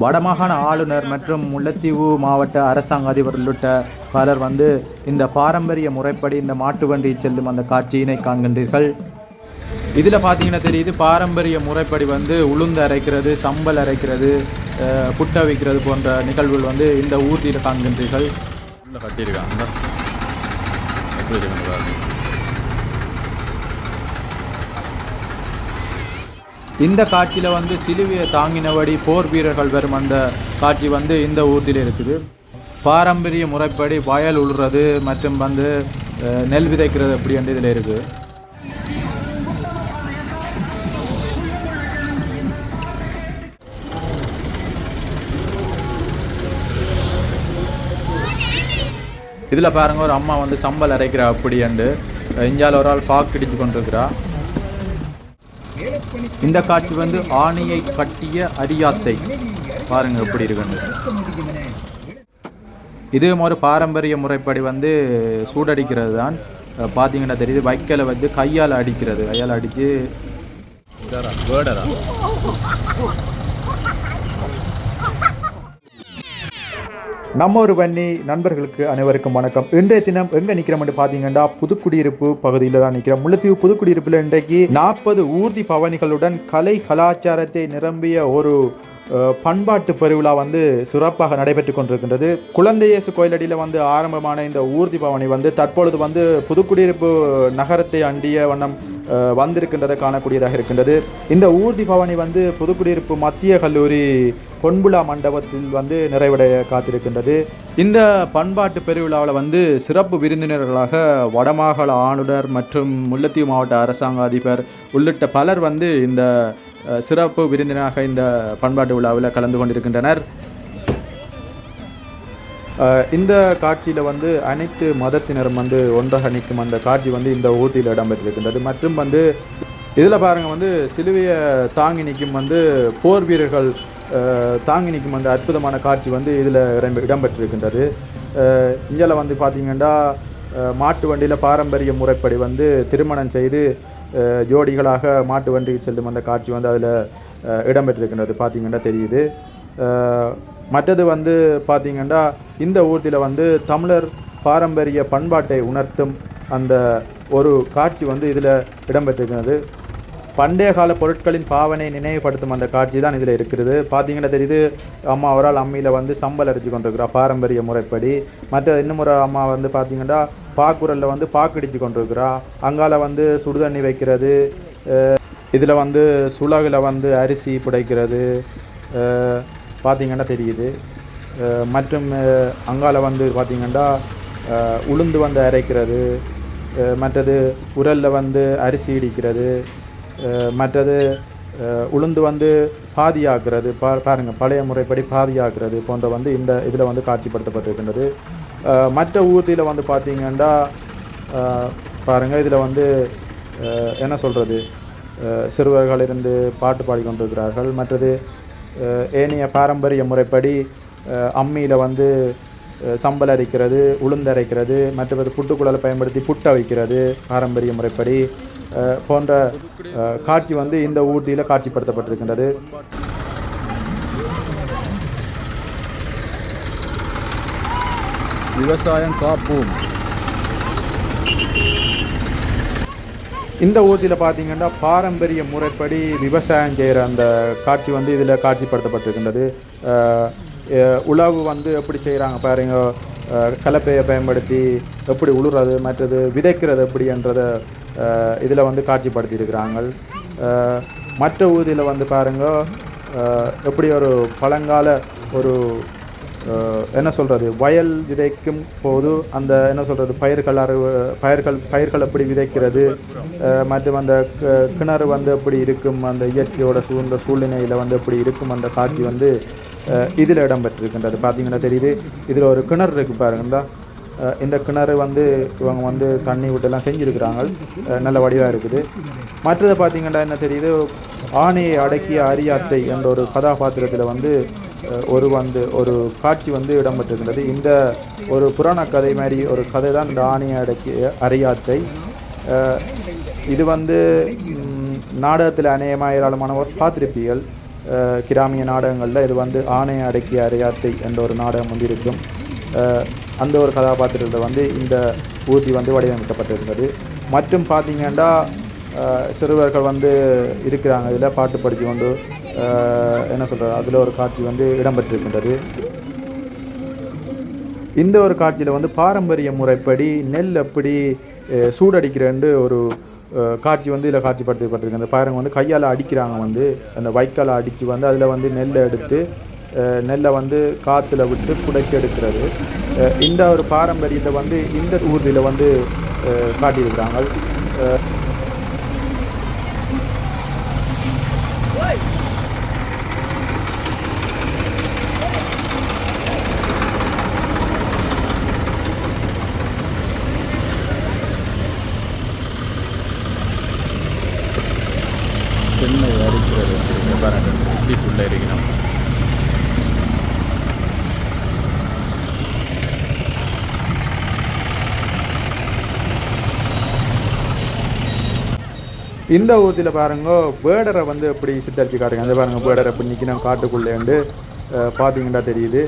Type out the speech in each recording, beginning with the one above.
வடமாகாண ஆளுநர் மற்றும் முல்லைத்தீவு மாவட்ட அரசாங்க அதிபர் உள்ளிட்ட பலர் வந்து இந்த பாரம்பரிய முறைப்படி இந்த மாட்டு வண்டியில் செல்லும் அந்த காட்சியினை காண்கின்றீர்கள். இதில் பார்த்தீங்கன்னா தெரியுது பாரம்பரிய முறைப்படி வந்து உளுந்து அரைக்கிறது சம்பல் அரைக்கிறது புட்டை வைக்கிறது போன்ற நிகழ்வுகள் வந்து இந்த ஊர்தியில் காண்கின்றீர்கள். கட்டியிருக்காங்க எப்படி இருக்குன்னு பாருங்க இந்த காட்சியில் வந்து சிலுவையை தாங்கினபடி போர் வீரர்கள் வரும் அந்த காட்சி வந்து இந்த ஊர்தியில் இருக்குது. பாரம்பரிய முறைப்படி வயல் உழுறது மற்றும் வந்து நெல் விதைக்கிறது அப்படி என்று இதில் இருக்குது இதில் பாருங்கள் ஒரு அம்மா வந்து சம்பல் அரைக்கிறா அப்படி அண்டு. இஞ்சால் ஒரு ஆள் பாக்கு இடிச்சு கொண்டிருக்கிறா. இந்த காட்சி வந்து ஆணையை கட்டிய அரியாத்தை பாருங்க எப்படி இருக்குன்னு. இதுவும் ஒரு பாரம்பரிய முறைப்படி வந்து சூடடிக்கிறது தான். பார்த்தீங்கன்னா தெரியுது வைக்கலை வந்து கையால் அடிக்கிறது. கையால் அடித்து நம்ம ஒரு வன்னி நண்பர்களுக்கு அனைவருக்கும் வணக்கம். இன்றைய தினம் எங்கே நிற்கிறோம்னு பார்த்தீங்கன்னா புதுக்குடியிருப்பு பகுதியில் தான் நிற்கிறோம் முள்ளத்தீவு புதுக்குடியிருப்பில் இன்றைக்கு நாற்பது ஊர்தி பவனிகளுடன் கலை கலாச்சாரத்தை நிரம்பிய ஒரு பண்பாட்டு பெருவிழா வந்து சிறப்பாக நடைபெற்று கொண்டிருக்கின்றது. குழந்தையேசு கோயிலடியில் வந்து ஆரம்பமான இந்த ஊர்தி பவனி வந்து தற்பொழுது வந்து புதுக்குடியிருப்பு நகரத்தை அண்டிய வண்ணம் வந்திருக்கின்றதை காணக்கூடியதாக இருக்கின்றது. இந்த ஊர்தி பவனி வந்து புதுக்குடியிருப்பு மத்திய கல்லூரி பொன்புலா மண்டபத்தில் வந்து நிறைவடைய காத்திருக்கின்றது. இந்த பண்பாட்டு பெருவிழாவில் வந்து சிறப்பு விருந்தினர்களாக வடமாகாண ஆளுநர் மற்றும் முல்லைத்தீவு மாவட்ட அரசாங்க அதிபர் உள்ளிட்ட பலர் வந்து இந்த சிறப்பு விருந்தினராக இந்த பண்பாட்டு விழாவில் கலந்து கொண்டிருக்கின்றனர். இந்த காட்சியில் வந்து அனைத்து மதத்தினரும் வந்து ஒன்றாக நிற்கும் அந்த காட்சி வந்து இந்த ஊர்தியில் இடம்பெற்றிருக்கின்றது. மற்றும் வந்து இதில் பாருங்கள் வந்து சிலுவையை தாங்கி நிற்கும் வந்து போர் வீரர்கள் தாங்கி நிற்கும் அந்த அற்புதமான காட்சி வந்து இதில் இடம்பெற்றிருக்கின்றது. இந்தியாவில் வந்து பார்த்திங்கன்னா மாட்டு வண்டியில் பாரம்பரிய முறைப்படி வந்து திருமணம் செய்து ஜோடிகளாக மாட்டு வண்டியில் செல்லும் அந்த காட்சி வந்து அதில் இடம்பெற்றிருக்கின்றது. பார்த்திங்கன்னா தெரியுது. மற்றது வந்து பார்த்திங்கன்னா இந்த ஊர்தியில் வந்து தமிழர் பாரம்பரிய பண்பாட்டை உணர்த்தும் அந்த ஒரு காட்சி வந்து இதில் இடம்பெற்றிருக்கிறது. பண்டைய கால பொருட்களின் பாவனை நினைவுபடுத்தும் அந்த காட்சி தான் இதில் இருக்கிறது. பார்த்தீங்கன்னா தெரியுது அம்மா அவரால் அம்மியில் வந்து சம்பல் அரைச்சி கொண்டிருக்கிறா பாரம்பரிய முறைப்படி. மற்ற இன்னும் ஒரு அம்மா வந்து பார்த்தீங்கன்னா பாக்குரலில் வந்து பாக்கடிச்சு கொண்டிருக்கிறா. அங்கால வந்து சுடுதண்ணி வைக்கிறது இதில் வந்து சுலகில் வந்து அரிசி புடைக்கிறது பார்த்திங்கன்னா தெரியுது. மற்றும் அங்கால வந்து பார்த்திங்கன்னா உளுந்து வந்து அரைக்கிறது மற்றது உரலில் வந்து அரிசி இடிக்கிறது மற்றது உளுந்து வந்து பாதியாக்குறது பா பாருங்கள் பழைய முறைப்படி பாதியாக்குறது போன்ற வந்து இந்த இதில் வந்து காட்சிப்படுத்தப்பட்டிருக்கின்றது. மற்ற ஊர்தியில் வந்து பார்த்தீங்கன்னா பாருங்கள் இதில் வந்து என்ன சொல்கிறது சிறுவர்கள் இருந்து பாட்டு பாடிக்கொண்டிருக்கிறார்கள் மற்றது ஏனைய பாரம்பரிய முறைப்படி அம்மியில் வந்து சம்பல் அரைக்கிறது உளுந்தரைக்கிறது மற்றது புட்டுக்குழலை பயன்படுத்தி புட்டை வைக்கிறது பாரம்பரிய முறைப்படி போன்ற காட்சி வந்து இந்த ஊர்தியில் காட்சிப்படுத்தப்பட்டிருக்கின்றது. விவசாயம் காப்போம். இந்த ஊர்தியில் பார்த்தீங்கன்னா பாரம்பரிய முறைப்படி விவசாயம் செய்கிற அந்த காட்சி வந்து இதில் காட்சிப்படுத்தப்பட்டிருக்கின்றது. உழவு வந்து எப்படி செய்கிறாங்க பாருங்க. கலப்பையை பயன்படுத்தி எப்படி உழுறது மற்றது விதைக்கிறது எப்படின்றத இதில் வந்து காட்சிப்படுத்தியிருக்கிறாங்க மற்ற ஊதியில் வந்து பாருங்க. எப்படி ஒரு பழங்கால ஒரு என்ன சொல்கிறது வயல் விதைக்கும் போது அந்த என்ன சொல்கிறது பயிர்கள் அறுவ பயிர்கள் பயிர்கள் எப்படி விதைக்கிறது? மற்றும் அந்த க- கிணறு வந்து எப்படி இருக்கும்? அந்த இயற்கையோட சூழ்ந்த சூழ்நிலையில் வந்து எப்படி இருக்கும்? அந்த காட்சி வந்து இதில் இடம்பெற்றிருக்கின்றது. பார்த்தீங்கன்னா தெரியுது இதில் ஒரு கிணறு இருக்குது பாருங்க. இந்த கிணறு வந்து இவங்க வந்து தண்ணி விட்டெல்லாம் செஞ்சுருக்கிறாங்க. நல்ல வடிவாக இருக்குது. மற்றது பார்த்தீங்கன்னா என்ன தெரியுது? ஆணையை அடக்கிய அரியாத்தை என்ற ஒரு கதாபாத்திரத்தில் வந்து ஒரு வந்து ஒரு காட்சி வந்து இடம்பெற்றிருக்கின்றது. இந்த ஒரு புராண கதை மாதிரி ஒரு கதை தான் இந்த ஆணையை அடக்கிய அரியாத்தை இது வந்து நாடகத்தில் அநேகமாக ஏராளமானவர் பார்த்திருப்பீர்கள். கிராமிய நாடகங்களில் இது வந்து ஆணைய அடக்கிய அரையாத்தை என்ற ஒரு நாடகம் வந்து இருக்கும். அந்த ஒரு கதாபாத்திரத்தை வந்து இந்த ஊர்தி வந்து வடிவமைக்கப்பட்டிருந்தது. மற்றும் பார்த்தீங்கன்னா சிறுவர்கள் வந்து இருக்கிறாங்க. இதில் பாட்டு படித்து கொண்டு என்ன சொல்கிறது அதில் ஒரு காட்சி வந்து இடம்பெற்றிருக்கின்றது. இந்த ஒரு காட்சியில் வந்து பாரம்பரிய முறைப்படி நெல் எப்படி சூடடிக்கிறேன்னு ஒரு காட்சி வந்து இதில் காட்சிப்படுத்தப்பட்டிருக்கு அந்த பாருங்க வந்து கையால் அடிக்கிறாங்க வந்து அந்த வைக்கால் அடித்து வந்து அதில் வந்து நெல்லை எடுத்து நெல்லை வந்து காற்றுல விட்டு புடைச்சி எடுக்கிறது. இந்த ஒரு பாரம்பரியத்தை வந்து இந்த ஊர்தியில் வந்து காட்டியிருக்கிறாங்க. இந்த ஊர்தியில் பாருங்க பேடரை வந்து எப்படி சித்தரிச்சு காட்டுங்க அந்த பாருங்க பேடரை எப்படி நிற்கணும் காட்டுக்குள்ளே வந்து பார்த்தீங்கன்னா தெரியுது.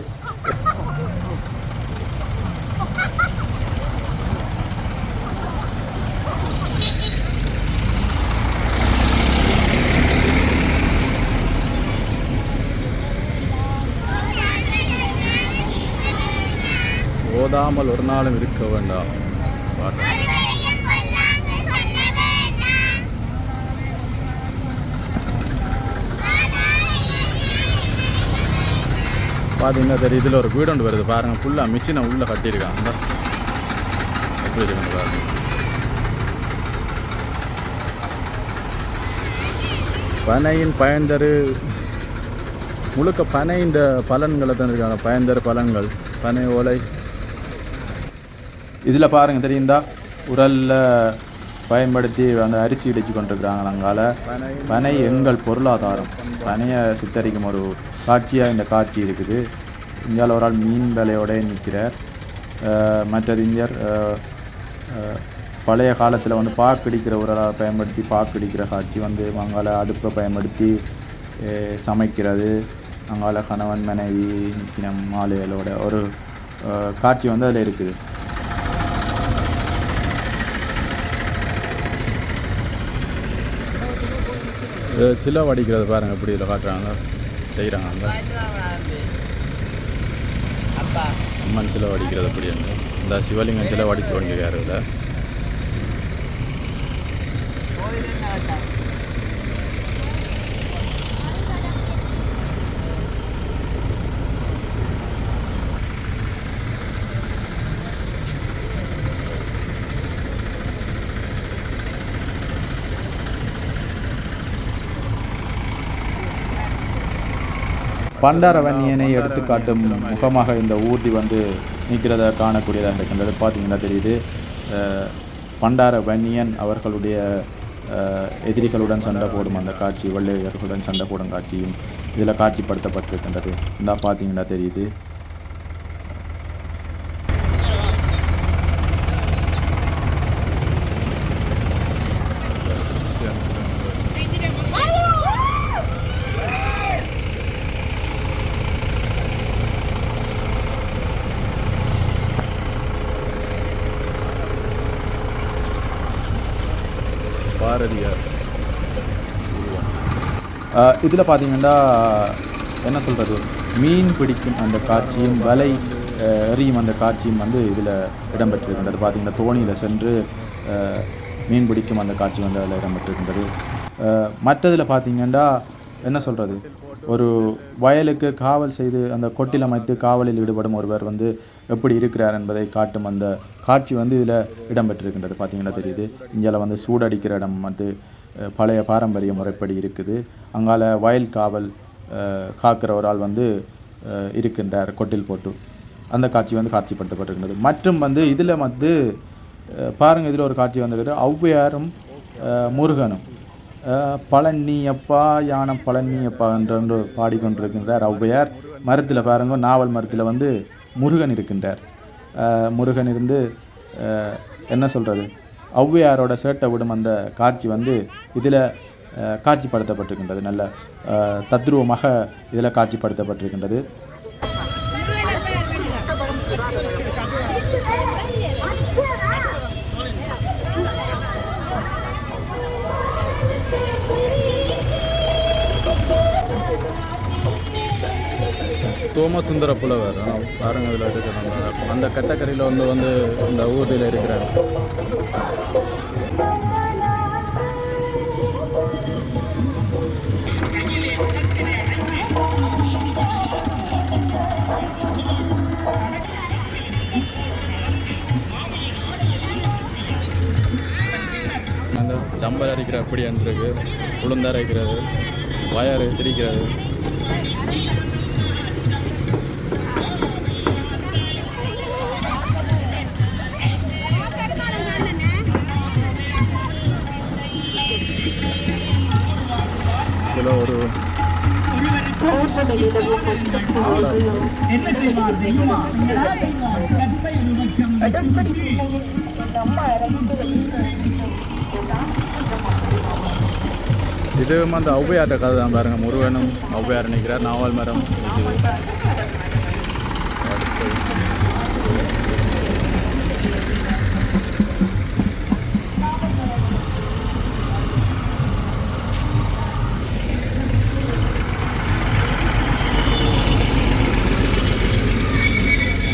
ஓதாமல் ஒரு நாளும் இருக்க வேண்டாம். பார்த்தீங்கன்னா தெரியும் இதில் ஒரு வீடு ஒன்று வருது பாருங்கள் ஃபுல்லாக மிஷினை உள்ளே கட்டியிருக்காங்க. எப்படி இருக்கு பாருங்க. பனையின் பயன்தரு முழுக்க பனையின் பலன்களை தந்துருக்காங்க. பயன்தரு பலன்கள் பனை ஓலை. இதில் பாருங்கள் தெரியுந்தா உரலில் பயன்படுத்தி அந்த அரிசி இடிச்சு கொண்டிருக்கிறாங்க அங்கால. பனை எங்கள் பொருளாதாரம். பனையை சித்தரிக்கும் ஒரு காட்சியாக இந்த காட்சி இருக்குது. இந்தியாவில் ஒரு ஆள் மீன் வேலையோட நிற்கிறார் மற்றது இந்தியர் பழைய காலத்தில் வந்து பாக்கடிக்கிற உரலை பயன்படுத்தி பாக்கடிக்கிற காட்சி வந்து அங்கால அடுப்பை பயன்படுத்தி சமைக்கிறது. அங்கால கணவன் மனைவி நிற்கிற மாலைகளோட ஒரு காட்சி வந்து அதில் இருக்குது. சிலை வடிக்கிறது பாருங்க எப்படி இதில் காட்டுறாங்க. செய்கிறாங்க அந்த அம்மன் சிலை வடிக்கிறது எப்படி இந்த சிவலிங்கம் சிலை வடித்து கொண்டிருக்காரு இதில் பண்டாரவன்னியனை எடுத்துக்காட்டும் முகமாக இந்த ஊர்தி வந்து நிற்கிறத காணக்கூடியதாக இருக்கின்றது பார்த்தீங்கன்னா தெரியுது. பண்டார வன்னியன் அவர்களுடைய எதிரிகளுடன் சண்டை போடும் அந்த காட்சி வெள்ளையர்களுடன் சண்டை போடும் காட்சியும் இதில் காட்சிப்படுத்தப்பட்டிருக்கின்றது. இந்த பார்த்தீங்கன்னா தெரியுது. இதில் பார்த்தீங்கன்னா என்ன சொல்கிறது மீன் பிடிக்கும் அந்த காட்சியும் வலை எறியும் அந்த காட்சியும் வந்து இதில் இடம்பெற்றிருக்கின்றது. பார்த்தீங்கன்னா தோணியில் சென்று மீன் பிடிக்கும் அந்த காட்சி வந்து அதில் இடம்பெற்றிருக்கின்றது. மற்றதில் பார்த்தீங்கன்னா என்ன சொல்கிறது ஒரு வயலுக்கு காவல் செய்து அந்த கொட்டில் அமைத்து காவலில் ஈடுபடும் ஒருவர் வந்து எப்படி இருக்கிறார் என்பதை காட்டும் அந்த காட்சி வந்து இதில் இடம்பெற்றிருக்கின்றது. பார்த்தீங்கன்னா தெரியுது. இந்தியாவில் வந்து சூடடிக்கிற இடம் வந்து பழைய பாரம்பரிய முறைப்படி இருக்குது. அங்கால வயல் காவல் காக்கிற ஒரு ஆள் வந்து இருக்கின்றார் கொட்டில் போட்டு. அந்த காட்சி வந்து காட்சிப்படுத்தப்பட்டிருக்கின்றது மற்றும் வந்து இதில் வந்து பாருங்கள் பாருங்க இதில் ஒரு காட்சி வந்திருக்கு ஔவையாரும் முருகனும். பழனி அப்பா யானம் பழனி அப்பா என்று பாடிக்கொண்டிருக்கின்றார் ஔவையார். மரத்தில் பாருங்க நாவல் மரத்தில் வந்து முருகன் இருக்கின்றார். முருகன் இருந்து என்ன சொல்கிறது ஔவையாரோட சேட்டை விடும் அந்த காட்சி வந்து இதில் காட்சிப்படுத்தப்பட்டிருக்கின்றது. நல்ல தத்ரூபமாக இதில் காட்சிப்படுத்தப்பட்டிருக்கின்றது. சோமசுந்தர புலவர் பாருங்க இதில் இருக்கிறாங்க அந்த கட்டக்கரையில் வந்து வந்து இந்த ஊரில் இருக்கிறாங்க அந்த அரைக்கிற அப்படி இருக்கு உளுந்து அரைக்கிறது வயறு திரிக்கிறது. இதில் ஒரு என்ன செய்வார் தெரியுமா? இது அந்த ஔவையார்ட்ட கதை தான் பாருங்கள் முருகனும் ஔவையார் நிற்கிறார் நாவல் மரம்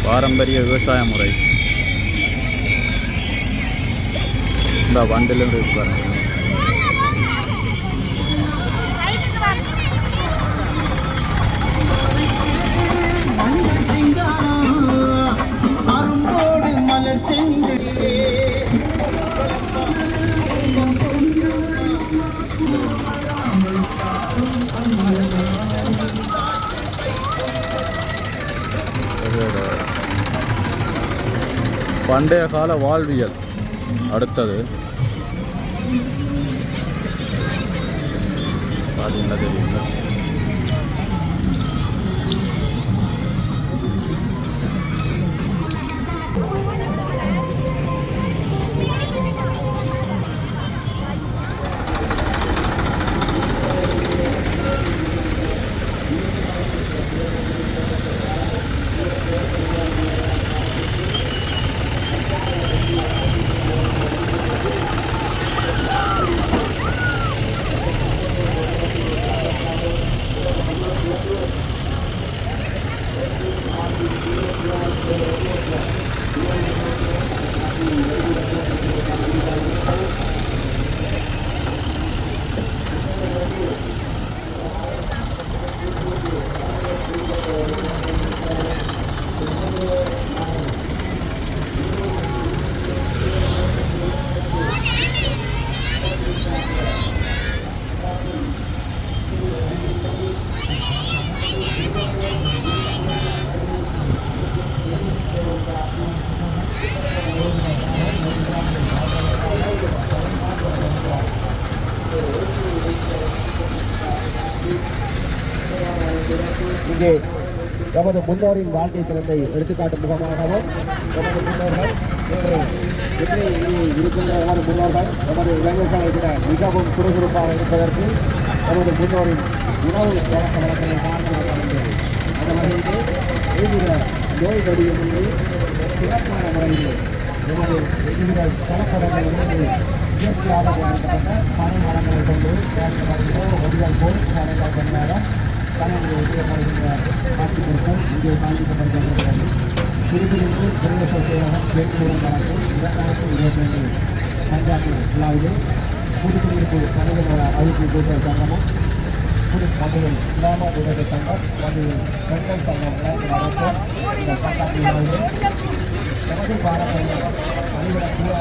பாரம்பரிய விவசாய முறை. இந்த வண்டிலும் இருக்கு பாருங்கள் பண்டைய கால வாழ்வியல். அடுத்தது. பார்த்தீங்கன்னா தெரியுங்களா நமது முன்னோரின் வாழ்க்கை திறத்தை எடுத்துக்காட்டும் முகமாகவும் நமது முன்னோர்கள் இன்று இருக்கின்ற நமது முன்னோர்கள்? நமது இளைஞர்களை விட மிகவும் சுறுசுறுப்பாக இருப்பதற்கு நமது முன்னோரின் உணவு பழக்க வழக்கங்கள் காரணமாக அமைந்தது அந்த வகையில் எவ்வித நோய் நொடியுமின்றி சிறப்பான முறையில் நமது எவ்வித கலப்படங்களிலிருந்து இயற்கையாக தயாரிக்கப்பட்ட பனை மரங்களை கொண்டு தயாரிக்கப்பட்ட வடிவல் போல் ಸ್ಥಾನವನ್ನು ಉಪಯೋಗ ಮಾಡಿಕೊಂಡು ವಿಡಿಯೋ ತಾಂತ್ರಿಕ ಪರಿಚಯಗಳಲ್ಲಿ ಸಿರಿಗುರುತು ಪ್ರವೇಶ ಸೇವಾ ಬೇಟೆಗಳನ್ನು ಇವತ್ನಾಲ್ಕು ಇವತ್ತೈದು ಪಂಜಾಬ್ ಜಿಲ್ಲಾವಿದೆ ಕುಡಿಕುಡಿಕು ಕನ್ನಡಗಳ ಅಭಿವೃದ್ಧಿ ಗೂಟರ ಸಂಗಮ ಮತ್ತು ಗ್ರಾಮ ಗೂಟರ ಸಂಘ ಮತ್ತು ಸೆಂಟ್ರಲ್ ಸಂಘಗಳ ಪಂಜಾಬ್ ಜಿಲ್ಲಾವಿದೆ ನಮಗೆ ಭಾರತದ ಅನಿವರ ಕ್ರೀಡಾ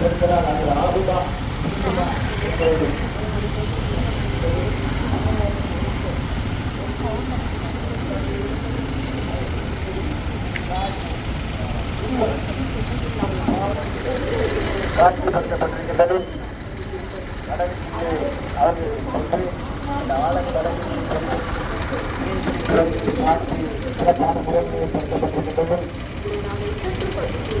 கிராம உதவி சங்கம் மதுரை பெண்கள் சங்கம் இணைந்து நடத்தும் இந்த பஞ்சாயத்து விழாவிலே நமது பாரம்பரிய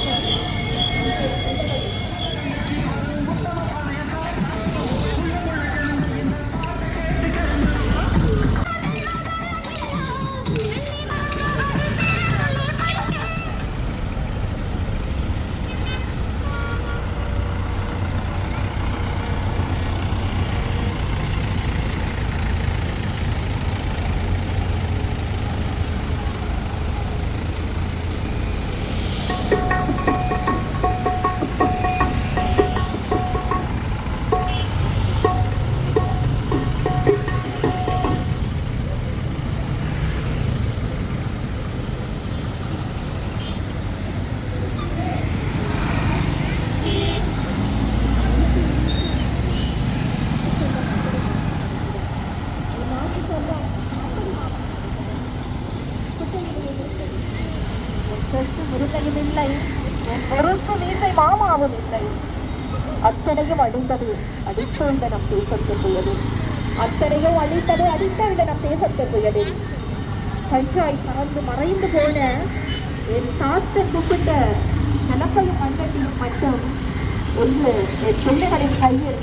இல்லை என் பொறுப்பு மீசை மாமாவும் இல்லை. அத்தனையும் அழிந்தது அடித்தெழுந்த நம் தேசத்து புயது. அத்தனையும் அழிந்தது அடித்தெழுந்த நம் தேசத்து புயது. கஞ்சாய் பறந்து மறைந்து போன என் தாத்தன் கூப்பிட்ட கலப்பையும் மண்டட்டியும் மட்டும் ஒன்று என் பிள்ளைகளின் கையில்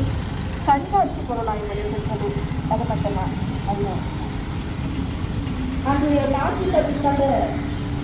கண்காட்சி பொருளாய் வருகின்றது அது மட்டும்தான். அல்ல அது என் நாட்டில்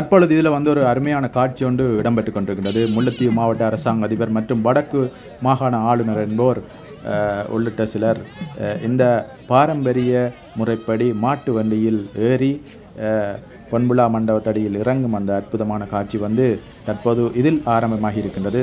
தற்பொழுது இதில் வந்து ஒரு அருமையான காட்சி ஒன்று இடம்பெற்று கொண்டிருக்கின்றது. முல்லைத்தீவு மாவட்ட அரசாங்க அதிபர் மற்றும் வடக்கு மாகாண ஆளுநர் என்போர் உள்ளிட்ட சிலர் இந்த பாரம்பரிய முறைப்படி மாட்டு வண்டியில் ஏறி அஹ், பொன்விழா மண்டபத்தடியில் இறங்கும் அந்த அற்புதமான காட்சி வந்து தற்போது இதில் ஆரம்பமாகி இருக்கின்றது